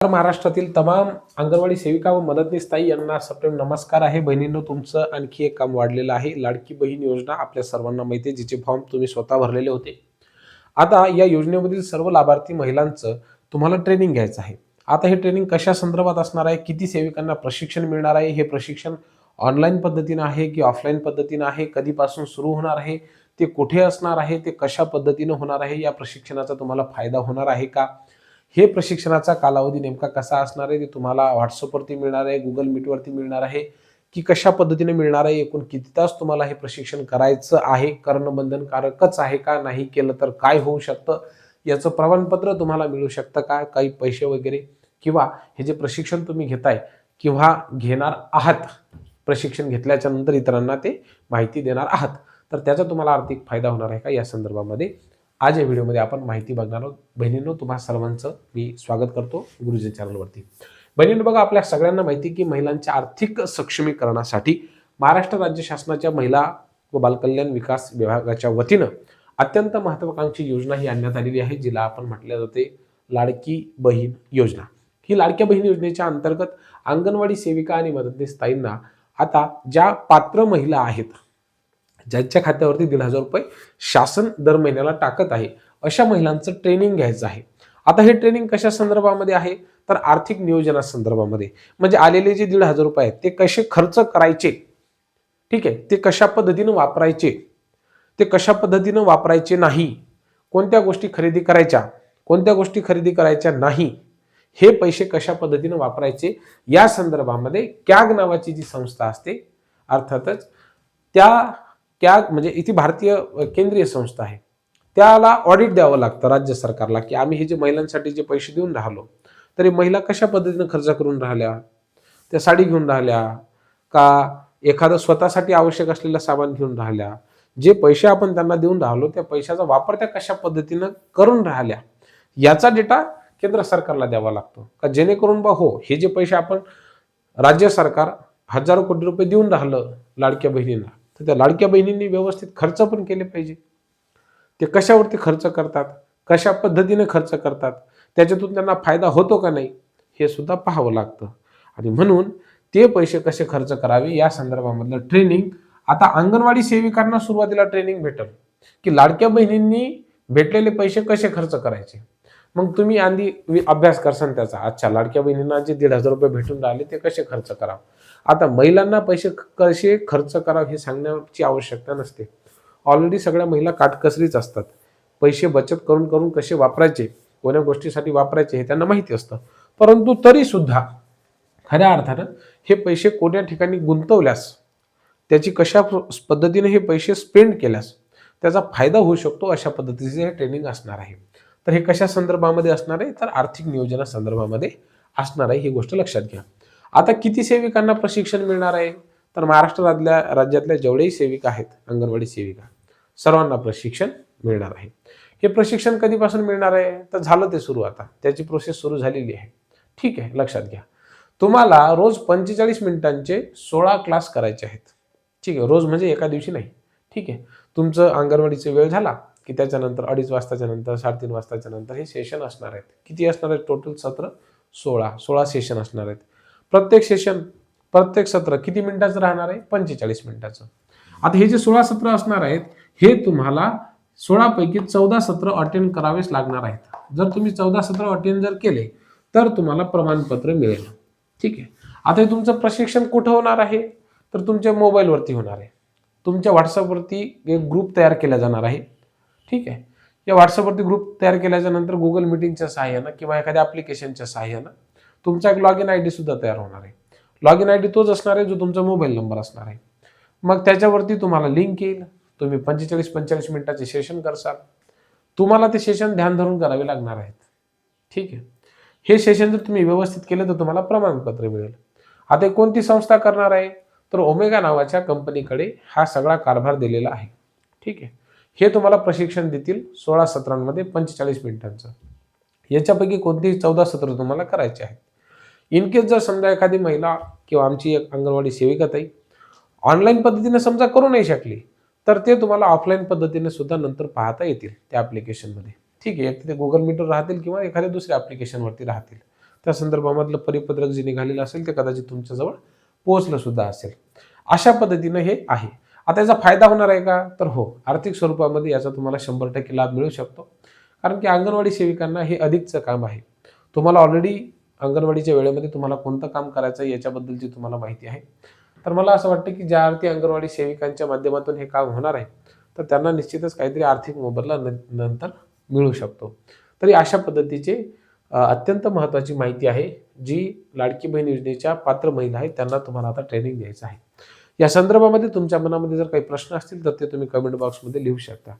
महाराष्ट्रातील तमाम अंगणवाडी सेविका व मदतनीस ताई यांना सप्रेम नमस्कार आहे. बहिणींनो तुमचं आणखी एक काम वाढलेलं आहे. लाडकी बहीण योजना आपल्या सर्वांना माहिती आहे जिचे फॉर्म तुम्ही स्वतः भरलेले होते. आता या योजनेमधील सर्व लाभार्थी महिलांचं तुम्हाला ट्रेनिंग घ्यायचं आहे. आता हे ट्रेनिंग कशा संदर्भात असणार आहे? किती सेविकांना प्रशिक्षण मिळणार आहे? हे प्रशिक्षण ऑनलाईन पद्धतीनं आहे की ऑफलाईन पद्धतीनं आहे? कधीपासून सुरू होणार आहे? ते कुठे असणार आहे? ते कशा पद्धतीनं होणार आहे? या प्रशिक्षणाचा तुम्हाला फायदा होणार आहे का? हे प्रशिक्षणाचा कालावधी नेमका कसा असणार आहे? ते तुम्हाला व्हॉट्सअपवरती मिळणार आहे गुगल मीटवरती मिळणार आहे. की कशा पद्धतीने मिळणार आहे? एकूण किती तास तुम्हाला हे प्रशिक्षण करायचं आहे? करणं बंधनकारकच आहे का? नाही केलं तर काय होऊ शकतं? याचं प्रमाणपत्र तुम्हाला मिळू शकतं का? काही पैसे वगैरे? किंवा हे जे प्रशिक्षण तुम्ही घेताय किंवा घेणार आहात प्रशिक्षण घेतल्याच्या नंतर इतरांना ते माहिती देणार आहात तर त्याचा तुम्हाला आर्थिक फायदा होणार आहे का? या संदर्भामध्ये आज या व्हिडिओमध्ये आपण माहिती बघणार आहोत. बहिणींनो तुम्हा सर्वांचं मी स्वागत करतो गुरुजी चॅनलवरती. बहिणींनो बघा आपल्या सगळ्यांना माहिती की महिलांच्या आर्थिक सक्षमीकरणासाठी महाराष्ट्र राज्य शासनाच्या महिला व बालकल्याण विकास विभागाच्या वतीनं अत्यंत महत्वाकांक्षी योजना ही आणण्यात आलेली आहे जिला आपण म्हटल्या जाते लाडकी बहीण योजना. ही लाडक्या बहीण योजनेच्या अंतर्गत अंगणवाडी सेविका आणि मदतनीस ताईंना आता ज्या पात्र महिला आहेत ज्यांच्या खात्यावरती दीड हजार रुपये शासन दर महिन्याला टाकत आहे अशा महिलांचं ट्रेनिंग घ्यायचं आहे. आता हे ट्रेनिंग कशा संदर्भामध्ये आहे? तर आर्थिक नियोजना संदर्भामध्ये. म्हणजे आलेले जे दीड हजार रुपये आहेत ते कसे खर्च करायचे? ठीक आहे ते कशा पद्धतीनं वापरायचे? ते कशा पद्धतीनं वापरायचे नाही? कोणत्या गोष्टी खरेदी करायच्या? कोणत्या गोष्टी खरेदी करायच्या नाही? हे पैसे कशा पद्धतीनं वापरायचे? या संदर्भामध्ये कॅग नावाची जी संस्था असते अर्थातच त्या त्या म्हणजे इथे भारतीय केंद्रीय संस्था आहे. त्याला ऑडिट द्यावं लागतं राज्य सरकारला की आम्ही हे जे महिलांसाठी जे पैसे देऊन राहिलो तरी महिला कशा पद्धतीनं खर्च करून राहिल्या? त्या साडी घेऊन राहिल्या? का एखादं स्वतःसाठी आवश्यक असलेलं सामान घेऊन राहिल्या? जे पैसे आपण त्यांना देऊन राहिलो त्या पैशाचा वापर त्या कशा पद्धतीनं करून राहिल्या? याचा डेटा केंद्र सरकारला द्यावा लागतो. का जेणेकरून बा हो हे जे पैसे आपण राज्य सरकार हजारो कोटी रुपये देऊन राहिलं लाडक्या बहिणींना तर त्या लाडक्या बहिणींनी व्यवस्थित खर्च पण केले पाहिजे. ते कशावरती खर्च करतात? कशा पद्धतीने खर्च करतात? त्याच्यातून त्यांना फायदा होतो का नाही? हे सुद्धा पाहावं लागतं. आणि म्हणून ते पैसे कसे खर्च करावे? या संदर्भामधलं ट्रेनिंग आता अंगणवाडी सेविकांना सुरुवातीला ट्रेनिंग भेटल. की लाडक्या बहिणींनी भेटलेले पैसे कसे खर्च करायचे? मग तुम्ही आधी अभ्यास करसान त्याचा. अच्छा लाडक्या बहिणींना जे दीड हजार रुपये भेटून राहिले ते कसे खर्च करावं? आता महिलांना पैसे कसे खर्च करावे हे सांगण्याची आवश्यकता नसते. ऑलरेडी सगळ्या महिला काटकसरीच असतात. पैसे बचत करून करून कसे वापरायचे कोण्या गोष्टीसाठी वापरायचे हे त्यांना माहिती असतं. परंतु तरीसुद्धा खऱ्या अर्थानं हे पैसे कोण्या ठिकाणी गुंतवल्यास त्याची कशा पद्धतीने हे पैसे स्पेंड केल्यास त्याचा फायदा होऊ शकतो अशा पद्धतीचे हे ट्रेनिंग असणार आहे. तर हे कशा संदर्भामध्ये असणार आहे? तर आर्थिक नियोजना संदर्भामध्ये असणार आहे ही गोष्ट लक्षात घ्या. आता किती सेविकांना प्रशिक्षण मिळणार आहे? तर महाराष्ट्र राज्यातल्या राज्यातल्या जेवढेही सेविका आहेत अंगणवाडी सेविका सर्वांना प्रशिक्षण मिळणार आहे. हे प्रशिक्षण कधीपासून मिळणार आहे? तर झालं ते सुरू आता. त्याची प्रोसेस सुरू झालेली आहे. ठीक आहे लक्षात घ्या. तुम्हाला रोज पंचेचाळीस मिनिटांचे सोळा क्लास करायचे आहेत. ठीक आहे रोज म्हणजे एका दिवशी नाही. ठीक आहे तुमचं अंगणवाडीचा वेळ झाला की त्याच्यानंतर अडीच वाजताच्या नंतर साडेतीन वाजताच्या नंतर हे सेशन असणार आहेत. किती असणार आहेत? टोटल सत्र सोळा सोळा सेशन असणार आहेत. प्रत्येक सेशन प्रत्येक सत्र किती मिनिटाचं राहणार आहे? पंचेचाळीस मिनिटाचं. आता हे जे सोळा सत्र असणार आहेत हे तुम्हाला सोळापैकी चौदा सत्र अटेंड करावेच लागणार आहेत. जर तुम्ही चौदा सत्र अटेंड जर केले तर तुम्हाला प्रमाणपत्र मिळेल. ठीक आहे? आता हे तुमचं प्रशिक्षण कुठं होणार आहे? तर तुमच्या मोबाईलवरती होणार आहे. तुमच्या व्हॉट्सअपवरती एक ग्रुप तयार केला जाणार आहे. ठीक आहे? या व्हॉट्सअपवरती ग्रुप तयार केल्याच्यानंतर गुगल मिटिंगच्या सहाय्यानं किंवा एखाद्या ॲप्लिकेशनच्या सहाय्यानं तुमचा एक लॉग इन आय डी सुद्धा तयार होणार आहे. लॉग इन आय डी तोच असणार आहे जो तुमचा मोबाईल नंबर असणार आहे. मग त्याच्यावरती तुम्हाला लिंक येईल. तुम्ही पंचेचाळीस पंचेचाळीस मिनिटाचे सेशन करसाल. तुम्हाला ते सेशन ध्यान धरून करावे लागणार आहेत. ठीक आहे? हे सेशन जर तुम्ही व्यवस्थित केलं तर तुम्हाला प्रमाणपत्र मिळेल. आता कोणती संस्था करणार आहे? तर ओमेगा नावाच्या कंपनीकडे हा सगळा कारभार दिलेला आहे. ठीक आहे? हे तुम्हाला प्रशिक्षण देतील सोळा सत्रांमध्ये पंचेचाळीस मिनिटांचं. याच्यापैकी कोणतेही चौदा सत्र तुम्हाला करायचे आहेत. इन केस जर समजा एखादी महिला किंवा आमची एक अंगणवाडी सेविका ताई ऑनलाईन पद्धतीने समजा करू नाही शकली तर ते तुम्हाला ऑफलाईन पद्धतीने सुद्धा नंतर पाहता येतील त्या ॲप्लिकेशनमध्ये ठीक आहे एक ते गुगल मीटर राहतील किंवा एखाद्या दुसऱ्या ॲप्लिकेशनवरती राहतील. त्या संदर्भामधलं परिपत्रक जे निघालेलं असेल ते कदाचित तुमच्याजवळ पोहोचलं सुद्धा असेल. अशा पद्धतीनं हे आहे. आता याचा फायदा होणार आहे का? तर हो आर्थिक स्वरूपामध्ये याचा तुम्हाला शंभर टक्के लाभ मिळू शकतो. कारण की अंगणवाडी सेविकांना हे अधिकचं काम आहे. तुम्हाला ऑलरेडी अंगणवाडीच्या वेळेमध्ये तुम्हाला कोणतं काम करायचं आहे याच्याबद्दलची तुम्हाला माहिती आहे. तर मला असं वाटतं की ज्या अर्थी अंगणवाडी सेविकांच्या माध्यमातून हे काम होणार आहे तर त्यांना निश्चितच काहीतरी आर्थिक मोबदला न- नंतर मिळू शकतो. तरी अशा पद्धतीचे अत्यंत महत्त्वाची माहिती आहे जी लाडकी बहीण योजनेच्या पात्र महिला आहेत त्यांना तुम्हाला आता ट्रेनिंग द्यायचं आहे. या संदर्भामध्ये तुमच्या मनामध्ये जर काही प्रश्न असतील तर ते तुम्ही कमेंट बॉक्समध्ये लिहू शकता.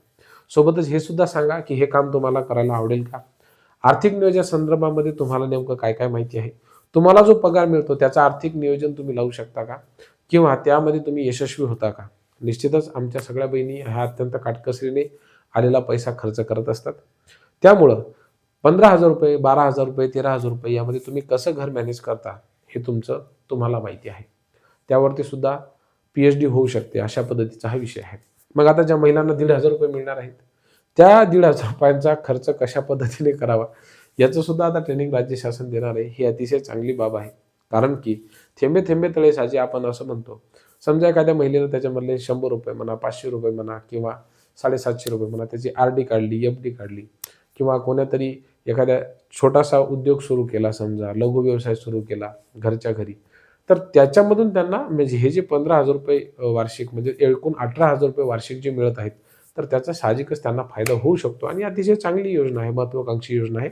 सोबतच हे सुद्धा सांगा की हे काम तुम्हाला करायला आवडेल का? आर्थिक नियोजन संदर्भामध्ये तुम्हाला नेमकं काय काय माहिती आहे? तुम्हाला जो पगार मिळतो त्याचं आर्थिक नियोजन तुम्ही लावू शकता का? किंवा त्यामध्ये तुम्ही यशस्वी होता का? निश्चितच आमच्या सगळ्या बहिणी ह्या अत्यंत काटकसरीने आलेला पैसा खर्च करत असतात. त्यामुळं पंधरा हजार रुपये बारा हजार रुपये तेरा हजार रुपये यामध्ये तुम्ही कसं घर मॅनेज करता हे तुमचं तुम्हाला माहिती आहे. त्यावरती सुद्धा पी एच डी होऊ शकते अशा पद्धतीचा हा विषय आहे. मग आता ज्या महिलांना दीड हजार रुपये मिळणार आहेत त्या दीड हजार रुपयांचा खर्च कशा पद्धतीने करावा? याचं सुद्धा आता ट्रेनिंग राज्य शासन देणार आहे. ही अतिशय चांगली बाब आहे. कारण की थेंबे थेंबे तळे साजे आपण असं म्हणतो. समजा एखाद्या महिलेनं त्याच्यामधले शंभर रुपये म्हणा पाचशे रुपये म्हणा किंवा साडेसातशे रुपये म्हणा त्याची आर डी काढली एफ डी काढली किंवा कोण्यातरी एखाद्या छोटासा उद्योग सुरू केला समजा लघु व्यवसाय सुरू केला घरच्या घरी तर त्याच्यामधून त्यांना म्हणजे हे जे पंधरा हजार रुपये वार्षिक म्हणजे एकूण अठरा हजार रुपये वार्षिक जे मिळत आहेत तर त्याचा साहजिकच त्यांना फायदा होऊ शकतो. आणि अतिशय चांगली योजना आहे महत्त्वाकांक्षी योजना आहे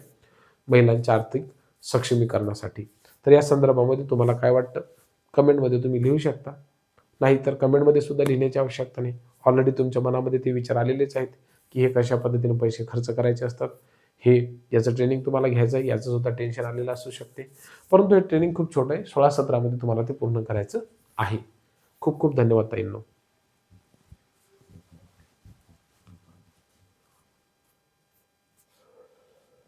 महिलांच्या आर्थिक सक्षमीकरणासाठी. तर या संदर्भामध्ये तुम्हाला काय वाटतं? कमेंटमध्ये तुम्ही लिहू शकता. नाही तर कमेंटमध्ये सुद्धा लिहिण्याची आवश्यकता नाही. ऑलरेडी तुमच्या मनामध्ये ते विचार आलेलेच आहेत की हे कशा पद्धतीने पैसे खर्च करायचे असतात? हे याचं ट्रेनिंग तुम्हाला घ्यायचं आहे याचं सुद्धा टेन्शन आलेलं असू शकते. परंतु हे ट्रेनिंग खूप छोटं आहे. सोळा सतरामध्ये तुम्हाला ते पूर्ण करायचं आहे. खूप खूप धन्यवाद ताईंनो.